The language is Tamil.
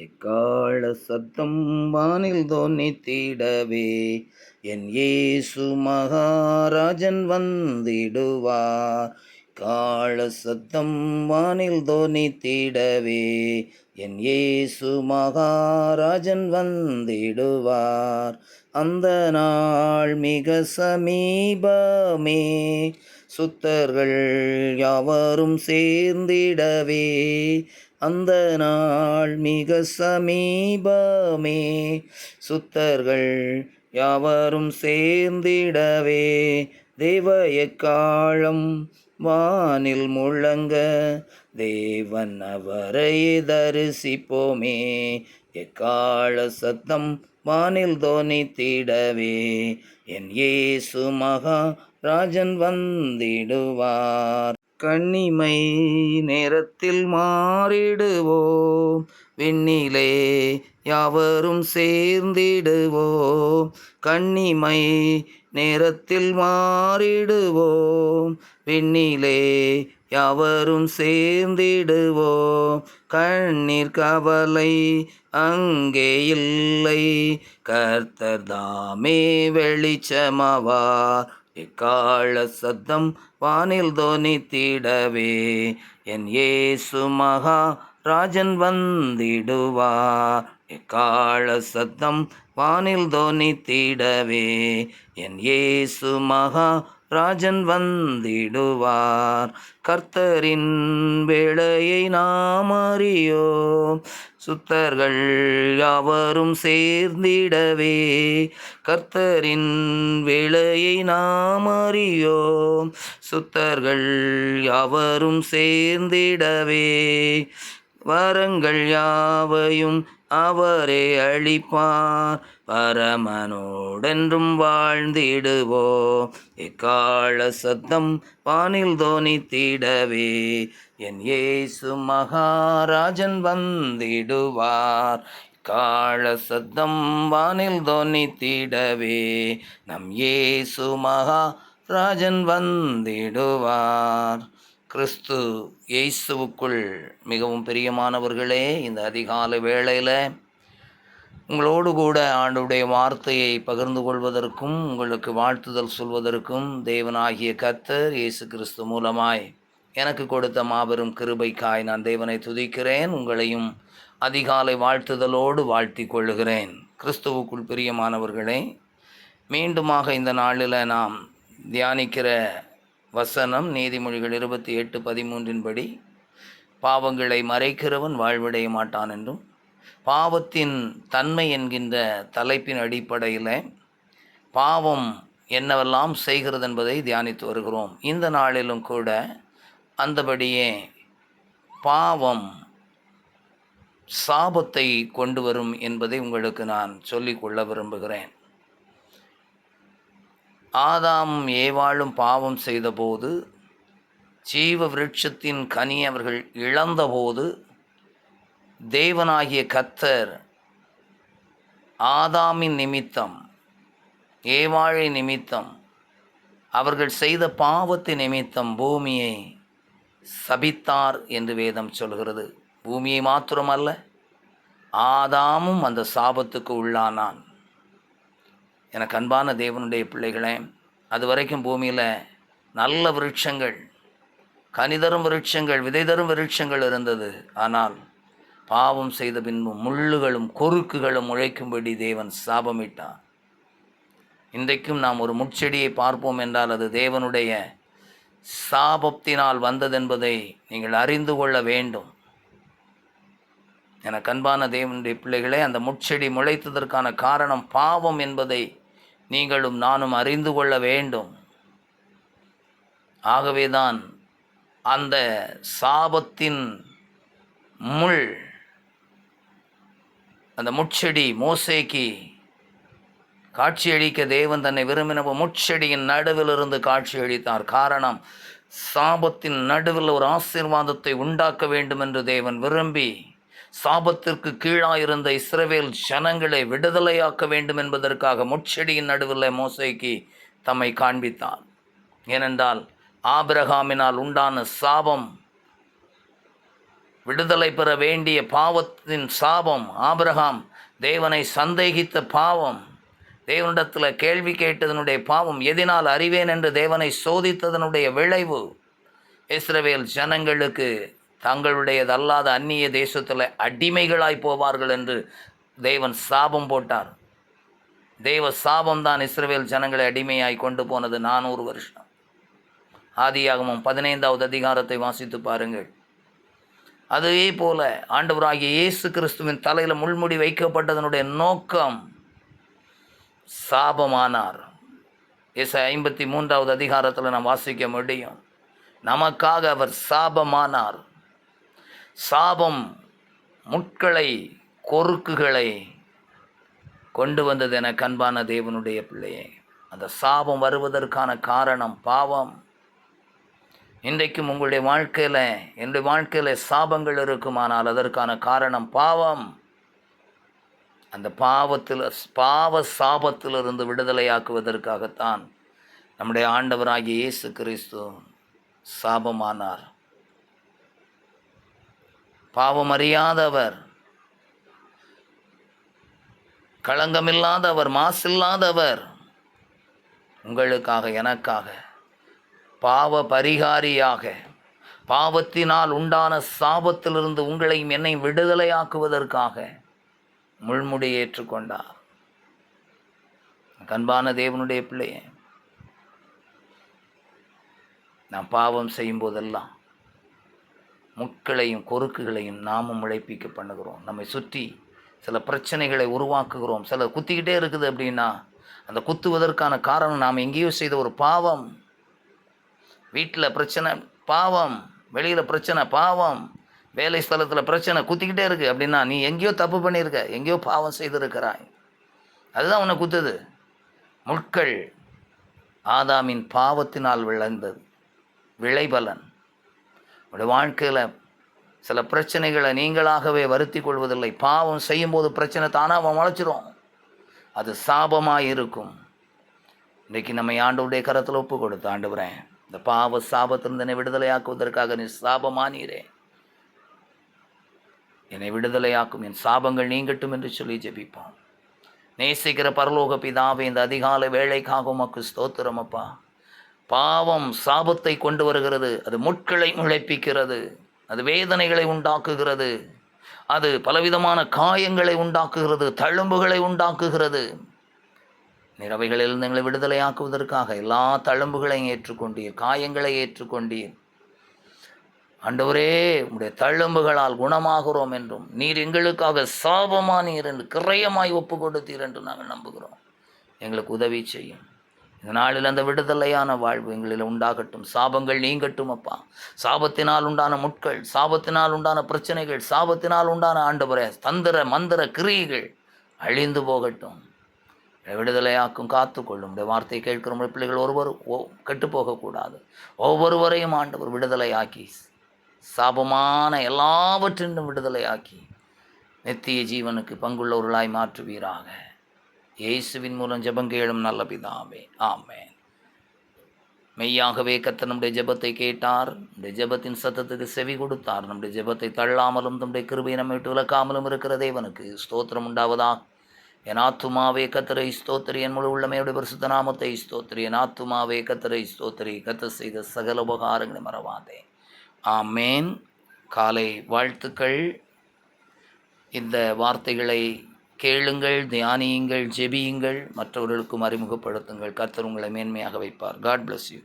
எக்கால சத்தம் வானில் தோன்னித்திடவே என் ஏசு மகாராஜன் வந்திடுவார் கால சத்தம் வானில் தோனித்திடவே? என் ஏசு மகாராஜன் வந்திடுவார். அந்த நாள் மிக சமீபமே. சுத்தர்கள் யாவரும் சேர்ந்திடவே. அந்த நாள் மிக சமீபமே. சுத்தர்கள் யாவரும் சேர்ந்திடவே. தேவ எக்காலம் வானில் முழங்க. தேவன் அவரை தரிசிப்போமே. எக்கால சத்தம் வானில் தோனித்திடவே என் ஏசு மகா ராஜன் வந்திடுவார். கண்ணிமை நேரத்தில் மாறிடுவோம். விண்ணிலே யாவரும் சேர்ந்திடுவோம். கண்ணிமை நேரத்தில் மாறிடுவோம். விண்ணிலே யாவரும் சேர்ந்திடுவோம். கண்ணீர் கவலை அங்கே இல்லை. கர்த்தர் தாமே வெளிச்சமாவார் எக்கால சத்தம் வானில் தோனித்திடவே என் ஏசு மகா ராஜன் வந்திடுவா. எக்கால சத்தம் வானில் தோனித்திடவே என் ஏசு மகா ராஜன் வந்திடுவார். கர்த்தரின் வேளையை நாம் அறியோம். சுத்தர்கள் யாவரும் சேர்ந்திடவே. கர்த்தரின் வேளையை நாம் அறியோம். சுத்தர்கள் யாவரும் சேர்ந்திடவே. வரங்கள் யாவையும் அவரே அளிப்பார் பரமனோடென்றும் வாழ்ந்திடுவோ. எக்கால சத்தம் வானில் தோனித்திடவே என் ஏசு மகாராஜன் வந்திடுவார். கால சத்தம் வானில் தோனித்திடவே நம் ஏசு மகா ராஜன் வந்திடுவார். கிறிஸ்து இயேசுவுக்குள் மிகவும் பிரியமானவர்களே இந்த அதிகாலை வேளையில் உங்களோடு கூட ஆண்டுடைய வார்த்தையை பகிர்ந்து கொள்வதற்கும் உங்களுக்கு வாழ்த்துதல் சொல்வதற்கும் தேவனாகிய கத்தர் இயேசு கிறிஸ்து மூலமாய் எனக்கு கொடுத்த மாபெரும் கிருபைக்காய் நான் தேவனை துதிக்கிறேன். உங்களையும் அதிகாலை வாழ்த்துதலோடு வாழ்த்தி கொள்ளுகிறேன் கிறிஸ்துவுக்குள் பிரியமானவர்களே மீண்டுமாக இந்த நாளில் நாம் தியானிக்கிற வசனம் நீதிமொழிகள் இருபத்தி எட்டு பதிமூன்றின்படி பாவங்களை மறைக்கிறவன் வாழ்வடைய மாட்டான் என்றும் பாவத்தின் தன்மை என்கின்ற தலைப்பின் அடிப்படையில் பாவம் என்னவெல்லாம் செய்கிறது என்பதை தியானித்து வருகிறோம். இந்த நாளிலும் கூட அந்தபடியே பாவம் சாபத்தை கொண்டு வரும் என்பதை உங்களுக்கு நான் சொல்லிக்கொள்ள விரும்புகிறேன். ஆதாம் ஏவாளும் பாவம் செய்தபோது ஜீவ விருட்சத்தின் கனி அவர்கள் இழந்தபோது தேவனாகிய கத்தர் ஆதாமின் நிமித்தம் ஏவாழை நிமித்தம் அவர்கள் செய்த பாவத்தை நிமித்தம் பூமியை சபித்தார் என்று வேதம் சொல்கிறது. பூமியை மாத்திரமல்ல ஆதாமும் அந்த சாபத்துக்கு உள்ளானான். எனக்கு அன்பான தேவனுடைய பிள்ளைகளே அது வரைக்கும் பூமியில் நல்ல விருட்சங்கள் கனிதரும் விருட்சங்கள் விதை தரும் விருட்சங்கள் இருந்தது. ஆனால் பாவம் செய்த பின்பும் முள்ளுகளும் கொறுக்குகளும் உழைக்கும்படி தேவன் சாபமிட்டார். இன்றைக்கும் நாம் ஒரு முட்செடியை பார்ப்போம் என்றால் அது தேவனுடைய சாபத்தினால் வந்ததென்பதை நீங்கள் அறிந்து கொள்ள வேண்டும். என கண்பான தேவனுடைய பிள்ளைகளே அந்த முட்செடி முளைத்ததற்கான காரணம் பாவம் என்பதை நீங்களும் நானும் அறிந்து கொள்ள வேண்டும். ஆகவேதான் அந்த சாபத்தின் முள் அந்த முட்செடி மோசேக்கு காட்சியளிக்க தேவன் தன்னை விரும்பின முட்செடியின் நடுவில் இருந்து காட்சியளித்தார். காரணம் சாபத்தின் நடுவில் ஒரு ஆசீர்வாதத்தை உண்டாக்க வேண்டும் என்று தேவன் விரும்பி சாபத்திற்கு கீழாயிருந்த இஸ்ரவேல் ஜனங்களை விடுதலையாக்க வேண்டும் என்பதற்காக முட்செடியின் நடுவில் மோசைக்கு தம்மை காண்பித்தார் ஏனென்றால் ஆபிரகாமினால் உண்டான சாபம் விடுதலை பெற வேண்டிய பாவத்தின் சாபம் ஆபிரகாம் தேவனை சந்தேகித்த பாவம் தேவனிடத்தில் கேள்வி கேட்டதனுடைய பாவம் எதினால் அறிவேன் என்று தேவனை சோதித்ததனுடைய விளைவு இஸ்ரவேல் ஜனங்களுக்கு தங்களுடையதல்லாத அந்நிய தேசத்தில் அடிமைகளாய் போவார்கள் என்று தேவன் சாபம் போட்டார். தேவ சாபம் தான் இஸ்ரேல் ஜனங்களை அடிமையாய் கொண்டு போனது நானூறு வருஷம். ஆதியாகமும் பதினைந்தாவது அதிகாரத்தை வாசித்து பாருங்கள். அதே போல ஆண்டவராகிய இயேசு கிறிஸ்துவின் தலையில் முள்முடி வைக்கப்பட்டதனுடைய நோக்கம் சாபமானார். இச ஐம்பத்தி மூன்றாவது அதிகாரத்தில் நாம் வாசிக்க முடியும். நமக்காக அவர் சாபமானார். சாபம் முட்களை கொறுக்குகளை கொண்டு வந்தது என கண்பான தேவனுடைய பிள்ளையே. அந்த சாபம் வருவதற்கான காரணம் பாவம். இன்றைக்கும் உங்களுடைய வாழ்க்கையில் என்னுடைய வாழ்க்கையில் சாபங்கள் இருக்குமானால் அதற்கான காரணம் பாவம். அந்த பாவத்தில் பாவ சாபத்திலிருந்து விடுதலையாக்குவதற்காகத்தான் நம்முடைய ஆண்டவராகிய இயேசு கிறிஸ்து சாபமானார். பாவம் அறியாதவர் களங்கமில்லாதவர் மாசில்லாதவர். உங்களுக்காக எனக்காக பாவ பரிகாரியாக பாவத்தினால் உண்டான சாபத்திலிருந்து உங்களையும் என்னை விடுதலையாக்குவதற்காக முள்முடி ஏற்றுக்கொண்டார். கண்பான தேவனுடைய பிள்ளையே நான் பாவம் செய்யும் போதெல்லாம் முட்களையும் கொறுக்குகளையும் நாமும் உழைப்பிக்க பண்ணுகிறோம். நம்மை சுற்றி சில பிரச்சனைகளை உருவாக்குகிறோம். சில குத்திக்கிட்டே இருக்குது அப்படின்னா அந்த குத்துவதற்கான காரணம் நாம் எங்கேயோ செய்த ஒரு பாவம். வீட்டில் பிரச்சனை பாவம். வெளியில் பிரச்சனை பாவம். வேலை ஸ்தலத்தில் பிரச்சனை குத்திக்கிட்டே இருக்குது அப்படின்னா நீ எங்கேயோ தப்பு பண்ணியிருக்க. எங்கேயோ பாவம் செய்திருக்கிறாய். அதுதான் உன்னை குத்துது. முட்கள் ஆதாமின் பாவத்தினால் விளைந்தது. விளைபலன். உங்களுடைய வாழ்க்கையில் சில பிரச்சனைகளை நீங்களாகவே வருத்தி கொள்வதில்லை. பாவம் செய்யும்போது பிரச்சனை தானாக முளைச்சிரும். அது சாபமாக இருக்கும். இன்றைக்கி நம்ம ஆண்டவுடைய கரத்தில் ஒப்பு கொடுத்த ஆண்டுகிறேன் இந்த பாவ சாபத்திலிருந்து என்னை விடுதலையாக்குவதற்காக நீ சாபமானீரே. என்னை விடுதலையாக்கும் என் சாபங்கள் நீங்கட்டும் என்று சொல்லி ஜெபிப்போம். நேசிக்கிற பரலோக பிதாவே இந்த அதிகாலை வேலைக்காக உமக்கு ஸ்தோத்திரம் அப்பா. பாவம் சாபத்தை கொண்டு வருகிறது. அது முட்களை முளைப்பிக்கிறது. அது வேதனைகளை உண்டாக்குகிறது. அது பலவிதமான காயங்களை உண்டாக்குகிறது. தழும்புகளை உண்டாக்குகிறது. நிறவைகளிலிருந்து எங்களை விடுதலையாக்குவதற்காக எல்லா தழும்புகளையும் ஏற்றுக்கொண்டீர். காயங்களை ஏற்றுக்கொண்டீர். ஆண்டவரே உடைய தழும்புகளால் குணமாகிறோம் என்றும் நீர் எங்களுக்காக சாபமானீர் என்று கிரயமாய் ஒப்பு கொடுத்தீர் என்று நாங்கள் நம்புகிறோம். எங்களுக்கு உதவி செய்யும். இந்த நாளில் அந்த விடுதலையான வாழ்வு எங்களில் உண்டாகட்டும். சாபங்கள் நீங்கட்டும் அப்பா. சாபத்தினால் உண்டான முட்கள் சாபத்தினால் உண்டான பிரச்சனைகள் சாபத்தினால் உண்டான ஆண்டவரை தந்திர மந்திர கிரியைகள் அழிந்து போகட்டும். விடுதலையாக்கும் காத்துக்கொள்ளும். இந்த வார்த்தையை கேட்கிற நம்முடைய பிள்ளைகள் ஒருவர் ஓ கெட்டு போகக்கூடாது ஒவ்வொருவரையும் ஆண்டவர் விடுதலையாக்கி சாபமான எல்லாவற்றிலும் விடுதலையாக்கி நித்திய ஜீவனுக்கு பங்குள்ளவர்களாய் மாற்றுவீராக. இயேசுவின் மூலம் ஜெபம் கேளும் நல்ல பிதாவே. ஆமேன். மெய்யாகவே கத்த நம்முடைய ஜெபத்தை கேட்டார். நம்முடைய ஜெபத்தின் சத்தத்துக்கு செவி கொடுத்தார். நம்முடைய ஜெபத்தை தள்ளாமலும் நம்முடைய கிருபை நம்மை விட்டு விலக்காமலும் இருக்கிற தேவனுக்கு ஸ்தோத்திரம் உண்டாவதா? என் ஆத்துமாவே கத்தரை ஸ்தோத்திரி. என் முழு உள்ளமையுடைய பரிசுத்த நாமத்தை ஸ்தோத்திரி. என் ஆத்துமாவே கத்தரை ஸ்தோத்திரி. கத்த செய்த சகல உபகாரங்களை மறவாதே. ஆமேன். காலை வாழ்த்துக்கள். இந்த வார்த்தைகளை கேளுங்கள் தியானியுங்கள் ஜெபியுங்கள் மற்றவர்களுக்கும் அறிமுகப்படுத்துங்கள். கர்த்தர் உங்களை மேன்மையாக வைப்பார். God bless you